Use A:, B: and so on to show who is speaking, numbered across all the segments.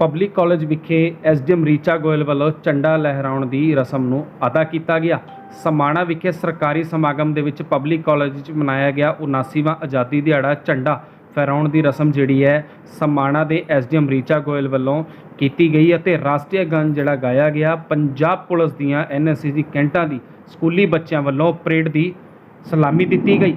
A: Public college ਵਿਖੇ SDM Richa Goyal ਵੱਲੋਂ ਝੰਡਾ ਲਹਿਰਾਉਣ ਦੀ ਰਸਮ ਨੂੰ ਅਦਾ ਕੀਤਾ ਗਿਆ। ਸਮਾਣਾ ਵਿਖੇ ਸਰਕਾਰੀ ਸਮਾਗਮ ਦੇ ਵਿੱਚ ਪਬਲਿਕ ਕਾਲਜ ਵਿੱਚ ਮਨਾਇਆ ਗਿਆ 79ਵਾਂ ਆਜ਼ਾਦੀ ਦਿਹਾੜਾ ਝੰਡਾ ਫਹਿਰਾਉਣ ਦੀ ਰਸਮ ਜਿਹੜੀ ਹੈ ਸਮਾਣਾ ਦੇ ਐਸਡੀਐਮ ਰੀਚਾ ਗੋਇਲ ਵੱਲੋਂ ਕੀਤੀ ਗਈ ਅਤੇ ਰਾਸ਼ਟਰੀ ਗਾਨ ਜਿਹੜਾ ਗਾਇਆ ਗਿਆ, ਪੰਜਾਬ ਪੁਲਿਸ ਦੀਆਂ ਐਨਐਸਸੀ ਦੀ ਕੈਂਟਾਂ ਦੀ ਸਕੂਲੀ ਬੱਚਿਆਂ ਵੱਲੋਂ ਪਰੇਡ ਦੀ ਸਲਾਮੀ ਦਿੱਤੀ ਗਈ।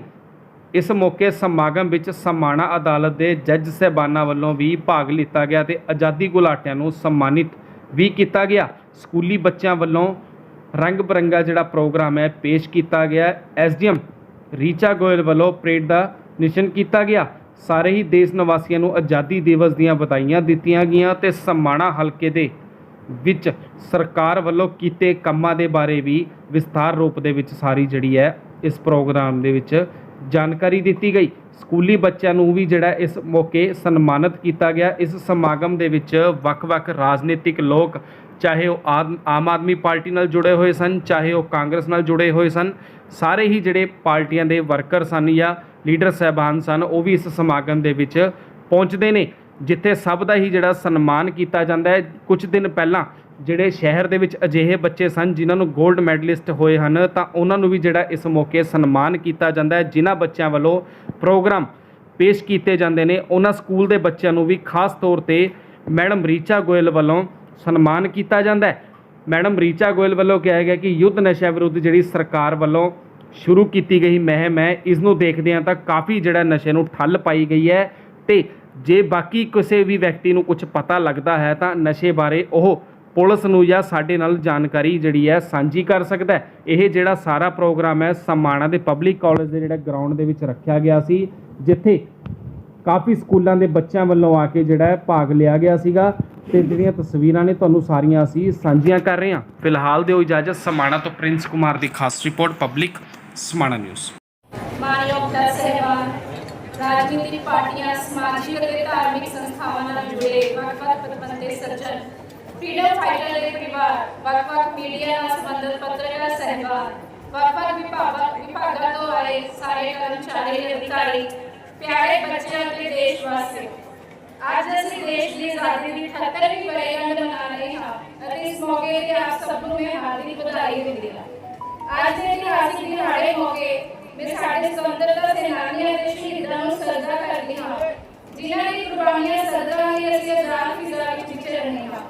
A: ਇਸ ਮੌਕੇ ਸਮਾਗਮ ਵਿੱਚ ਸਮਾਣਾ ਅਦਾਲਤ ਦੇ ਜੱਜ ਸਹਿਬਾਨਾਂ ਵੱਲੋਂ ਵੀ ਭਾਗ ਲਿੱਤਾ ਗਿਆ ਤੇ ਆਜ਼ਾਦੀ ਗੁਲਾਟਿਆਂ ਨੂੰ ਸਨਮਾਨਿਤ ਵੀ ਕੀਤਾ ਗਿਆ। ਸਕੂਲੀ ਬੱਚਿਆਂ ਵੱਲੋਂ ਰੰਗ ਬਰੰਗਾ ਜਿਹੜਾ ਪ੍ਰੋਗਰਾਮ ਹੈ, ਪੇਸ਼ ਕੀਤਾ ਗਿਆ। ਐਸਡੀਐਮ ਰੀਚਾ ਗੋਇਲ ਵੱਲੋਂ ਪਰੇਡ ਦਾ ਨਿਸ਼ਨ ਕੀਤਾ ਗਿਆ। ਸਾਰੇ ਹੀ ਦੇਸ਼ ਨਿਵਾਸੀਆਂ ਨੂੰ ਆਜ਼ਾਦੀ ਦਿਵਸ ਦੀਆਂ ਵਧਾਈਆਂ ਦਿੱਤੀਆਂ ਗਈਆਂ ਤੇ ਸਮਾਣਾ ਹਲਕੇ ਦੇ ਵਿੱਚ ਸਰਕਾਰ ਵੱਲੋਂ ਕੀਤੇ ਕੰਮਾਂ ਦੇ ਬਾਰੇ ਵੀ ਵਿਸਥਾਰ ਰੂਪ ਦੇ ਵਿੱਚ ਸਾਰੀ ਜਿਹੜੀ ਹੈ, ਇਸ ਪ੍ਰੋਗਰਾਮ ਦੇ ਵਿੱਚ ਜਾਣਕਾਰੀ ਦਿੱਤੀ ਗਈ। ਸਕੂਲੀ ਬੱਚਿਆਂ ਨੂੰ ਵੀ ਜਿਹੜਾ ਇਸ ਮੌਕੇ ਸਨਮਾਨਿਤ ਕੀਤਾ ਗਿਆ। ਇਸ ਸਮਾਗਮ ਦੇ ਵਿੱਚ ਵੱਖ-ਵੱਖ ਰਾਜਨੀਤਿਕ ਲੋਕ, ਚਾਹੇ ਉਹ ਆਦਮ- ਆਮ ਆਦਮੀ ਪਾਰਟੀ ਨਾਲ ਜੁੜੇ ਹੋਏ ਸਨ, ਚਾਹੇ ਉਹ ਕਾਂਗਰਸ ਨਾਲ ਜੁੜੇ ਹੋਏ ਸਨ, ਸਾਰੇ ਹੀ ਜਿਹੜੇ ਪਾਰਟੀਆਂ ਦੇ ਵਰਕਰ ਸਨ ਜਾਂ ਲੀਡਰ ਸਹਿਬਾਨ ਸਨ, ਉਹ ਵੀ ਇਸ ਸਮਾਗਮ ਦੇ ਵਿੱਚ ਪਹੁੰਚਦੇ ਨੇ, ਜਿੱਥੇ ਸਭ ਦਾ ਹੀ ਜਿਹੜਾ ਸਨਮਾਨ ਕੀਤਾ ਜਾਂਦਾ ਹੈ। ਕੁਝ ਦਿਨ ਪਹਿਲਾਂ ਜਿਹੜੇ ਸ਼ਹਿਰ ਦੇ ਵਿੱਚ ਅਜਿਹੇ ਬੱਚੇ ਸਨ ਜਿਨ੍ਹਾਂ ਨੂੰ 골ਡ ਮੈਡਲਿਸਟ ਹੋਏ ਹਨ, ਤਾਂ ਉਹਨਾਂ ਨੂੰ ਵੀ ਜਿਹੜਾ ਇਸ ਮੌਕੇ ਸਨਮਾਨ ਕੀਤਾ ਜਾਂਦਾ ਹੈ, ਜਿਨ੍ਹਾਂ ਬੱਚਿਆਂ ਵੱਲੋਂ ਪ੍ਰੋਗਰਾਮ ਪੇਸ਼ ਕੀਤੇ ਜਾਂਦੇ ਨੇ। ਉਹਨਾਂ ਸਕੂਲ ਦੇ ਬੱਚਿਆਂ ਨੂੰ ਵੀ ਖਾਸ ਤੌਰ ਤੇ ਮੈਡਮ ਰੀਚਾ ਗੋਇਲ ਵੱਲੋਂ ਸਨਮਾਨ ਕੀਤਾ ਜਾਂਦਾ ਹੈ। ਮੈਡਮ ਰੀਚਾ ਗੋਇਲ ਵੱਲੋਂ ਕਿਹਾ ਗਿਆ ਕਿ ਯੁੱਧ ਨਸ਼ਾ ਵਿਰੁੱਧ ਜਿਹੜੀ ਸਰਕਾਰ ਵੱਲੋਂ ਸ਼ੁਰੂ ਕੀਤੀ ਗਈ ਮਹਿਮ ਹੈ, ਇਸ ਨੂੰ ਦੇਖਦਿਆਂ ਤਾਂ ਕਾਫੀ ਜਿਹੜਾ ਨਸ਼ੇ ਨੂੰ ਠੱਲ ਪਾਈ ਗਈ ਹੈ ਤੇ ਜੇ ਬਾਕੀ ਕਿਸੇ ਵੀ ਵਿਅਕਤੀ ਨੂੰ ਕੁਝ ਪਤਾ ਲੱਗਦਾ ਹੈ ਤਾਂ ਨਸ਼ੇ ਬਾਰੇ ਉਹ ਪੁਲਿਸ ਨੂੰ ਜਾਂ ਸਾਡੇ ਨਾਲ ਜਾਣਕਾਰੀ ਜਿਹੜੀ ਹੈ ਸਾਂਝੀ ਕਰ ਸਕਦਾ ਇਹ ਜਿਹੜਾ ਸਾਰਾ ਪ੍ਰੋਗਰਾਮ ਹੈ, ਸਮਾਣਾ ਦੇ ਪਬਲਿਕ ਕਾਲਜ ਦੇ ਜਿਹੜਾ ਗਰਾਊਂਡ ਦੇ ਵਿੱਚ ਰੱਖਿਆ ਗਿਆ ਸੀ, ਜਿੱਥੇ ਕਾਫੀ ਸਕੂਲਾਂ ਦੇ ਬੱਚਿਆਂ ਵੱਲੋਂ ਆ ਕੇ ਜਿਹੜਾ ਭਾਗ ਲਿਆ ਗਿਆ ਸੀਗਾ ਤੇ ਜਿਹੜੀਆਂ ਤਸਵੀਰਾਂ ਨੇ ਤੁਹਾਨੂੰ ਸਾਰੀਆਂ ਅਸੀਂ ਸਾਂਝੀਆਂ ਕਰ ਰਹੇ ਹਾਂ। ਫਿਲਹਾਲ ਦਿਓ ਇਜਾਜ਼ਤ, ਸਮਾਣਾ ਤੋਂ ਪ੍ਰਿੰਸ ਕੁਮਾਰ ਦੀ ਖਾਸ ਰਿਪੋਰਟ ਪਬਲਿਕ ਸਮਾਣਾ ਨਿਊਜ਼
B: ਮਾਨਯੋਗ ਜੱਜ ਸਾਹਿਬਾਨ, ਰਾਜਨੀਤਿਕ ਪਾਰਟੀਆਂ, ਸਮਾਜਿਕ ਅਤੇ ਧਾਰਮਿਕ ਸੰਸਥਾਵਾਂ ਨਾਲ ਜੁੜੇ ਵੱਖ-ਵੱਖ ਪਤਵੰਤੇ ਸੱਜਣ ਫਰੀडम ਫਾਈਟਰ ਦੇ ਪਰਿਵਾਰ ਵੱਖ-ਵੱਖ ਮੀਡੀਆ ਨਾਲ ਸੰਬੰਧਿਤ ਪੱਤਰਕਾਰ ਸਹਿਬਾਨ ਵੱਖ-ਵੱਖ ਵਿਭਾਗਾਂ ਵਿਭਾਗਾਂ ਤੋਂ ਆਏ ਸਾਰੇ ਕਰਮਚਾਰੀ ਤੇ ਅਧਿਕਾਰੀ ਪਿਆਰੇ ਬੱਚਿਆਂ ਅਤੇ ਦੇਸ਼ ਵਾਸੀਓ ਅੱਜ ਅਸੀਂ ਦੇਸ਼ ਦੀ ਆਜ਼ਾਦੀ ਦੀ 78ਵੀਂ ਵਰ੍ਹੇਗੰਢ ਮਨਾ ਰਹੇ ਹਾਂ ਅਤੇ ਇਸ ਮੌਕੇ ਤੇ ਆਪ ਸਭ ਨੂੰ ਮੈਂ ਹਾਰਦਿਕ ਵਧਾਈ ਦਿੰਦੀ ਹਾਂ ਅੱਜ ਦੇ ਇਤਿਹਾਸਿਕ ਦਿਹਾੜੇ ਮੌਕੇ ਮੈਂ ਸਾਡੇ ਸੁਤੰਤਰਤਾ ਸੈਨਾਨੀਆਂ ਦੇ ਸ਼ਹੀਦਾਂ ਨੂੰ ਸਰਦਾ ਕਰਦੀ ਹਾਂ ਜਿਨ੍ਹਾਂ ਦੀ ਕੁਰਬਾਨੀਆਂ ਸਦਕਾ ਹੀ ਅਸੀਂ ਆਜ਼ਾਦ ਫਿਜ਼ਾ ਵਿੱਚ ਵਿਚਰ ਰਹੇ ਹਾਂ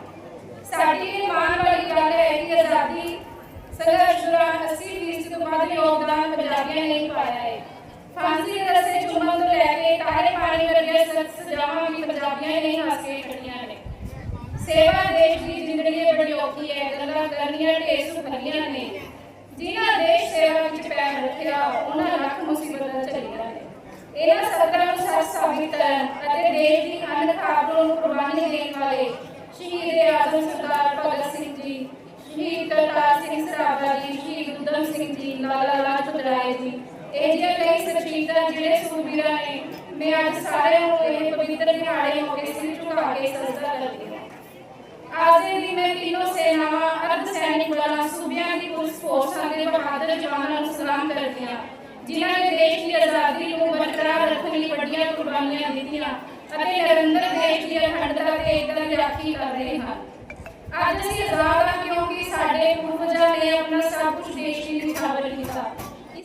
B: ਸਾਡੀ ਇਹ ਮਾਣ ਵਾਲੀ ਗੱਲ ਹੈ ਕਿ ਆਜ਼ਾਦੀ ਸੰਘਰਸ਼ ਦੌਰਾਨ 80 ਤੋਂ ਵੱਧ ਯੋਗਦਾਨ ਪੰਜਾਬੀਆਂ ਨੇ ਪਾਇਆ ਹੈ। ਫਾਂਸੀ ਦੇ ਰਸੇ ਚੁੰਮਣ ਤੋਂ ਲੈ ਕੇ ਤਾਰੇ ਪਾਣੀ ਵਰਗੀਆਂ ਸਖਤ ਸਜ਼ਾਵਾਂ ਵੀ ਪੰਜਾਬੀਆਂ ਨੇ ਹੀ ਹਾਸਲ ਨੇ। ਸੇਵਾ ਦੇਸ਼ ਦੀ ਜ਼ਿੰਦਗੀ ਬੜੀ ਔਖੀ ਹੈ ਗੱਲਾਂ ਕਰਨੀਆਂ ਢੇਰ ਸੁਖਰੀਆਂ ਨੇ। ਜਿਨ੍ਹਾਂ ਦੇਸ਼ ਸੇਵਾ ਵਿੱਚ ਪੈਰ ਰੱਖਿਆ ਉਹਨਾਂ ਲੱਖ ਮੁਸੀਬਤਾਂ ਝੱਲੀਆਂ ਨੇ। ਇਹਨਾਂ ਸਤਰਾਂ ਨੂੰ ਸੱਚ ਸਾਬਿਤ ਕਰਨ ਅਤੇ ਦੇਸ਼ ਦੀ ਅਨ ਖਾਬਰੋਂ ਨੂੰ ਕੁਰਬਾਨੀ ਦੇਣ ਵਾਲੇ ਸ਼ਹੀਦ ਆਜ਼ਮ ਸ਼ਹੀਦ ਉਦਮ ਸਿੰਘ ਜੀ ਲਾਲਾ ਲਾਜਪਤ ਰਾਏ ਜੀ ਇਹ ਜਿਹੇ ਕਈ ਸ਼ਹੀਦਾਂ ਜਿਹੜੇ ਸੂਬੀਰਾਂ ਨੇ ਮੈਂ ਅੱਜ ਸਾਰਿਆਂ ਨੂੰ ਇਹ ਪਵਿੱਤਰ ਦਿਹਾੜੇ ਮੌਕੇ ਸਿਰ ਝੁਕਾ ਕੇ ਸਜਦਾ ਕਰਦੀ ਹਾਂ ਅੱਜ ਦੇ ਦਿਨ ਮੈਂ ਤਿੰਨੋਂ ਸੈਨਾਵਾਂ ਅਰਧ ਸੈਨਿਕ ਬਲਾਂ ਸੂਬਿਆਂ ਦੀ ਪੁਲਿਸ ਫੋਰਸਾਂ ਦੇ ਬਹਾਦਰ ਜਵਾਨਾਂ ਨੂੰ ਸਲਾਮ ਕਰਦੀ ਹਾਂ ਜਿਨ੍ਹਾਂ ਨੇ ਦੇਸ਼ ਦੀ ਆਜ਼ਾਦੀ ਨੂੰ ਬਰਕਰਾਰ ਰੱਖਣ ਲਈ ਵੱਡੀਆਂ ਕੁਰਬਾਨੀਆਂ ਦਿੱਤੀਆਂ ਅਤੇ ਨਿਰੰਤਰ ਦੇਸ਼ ਦੀ ਅਖੰਡਤਾ ਤੇ ਏਕਤਾ ਦੀ ਰਾਖੀ ਕਰ ਰਹੇ ਹਨ ਅੱਜ ਅਸੀਂ ਆਜ਼ਾਦ ਹਾਂ ਕਿਉਂਕਿ ਸਾਡੇ ਪੂਰਵਜਾਂ ਨੇ ਆਪਣਾ ਸਭ ਕੁਝ ਦੇਸ਼ ਲਈ ਨਿਛਾਵਰ ਕੀਤਾ।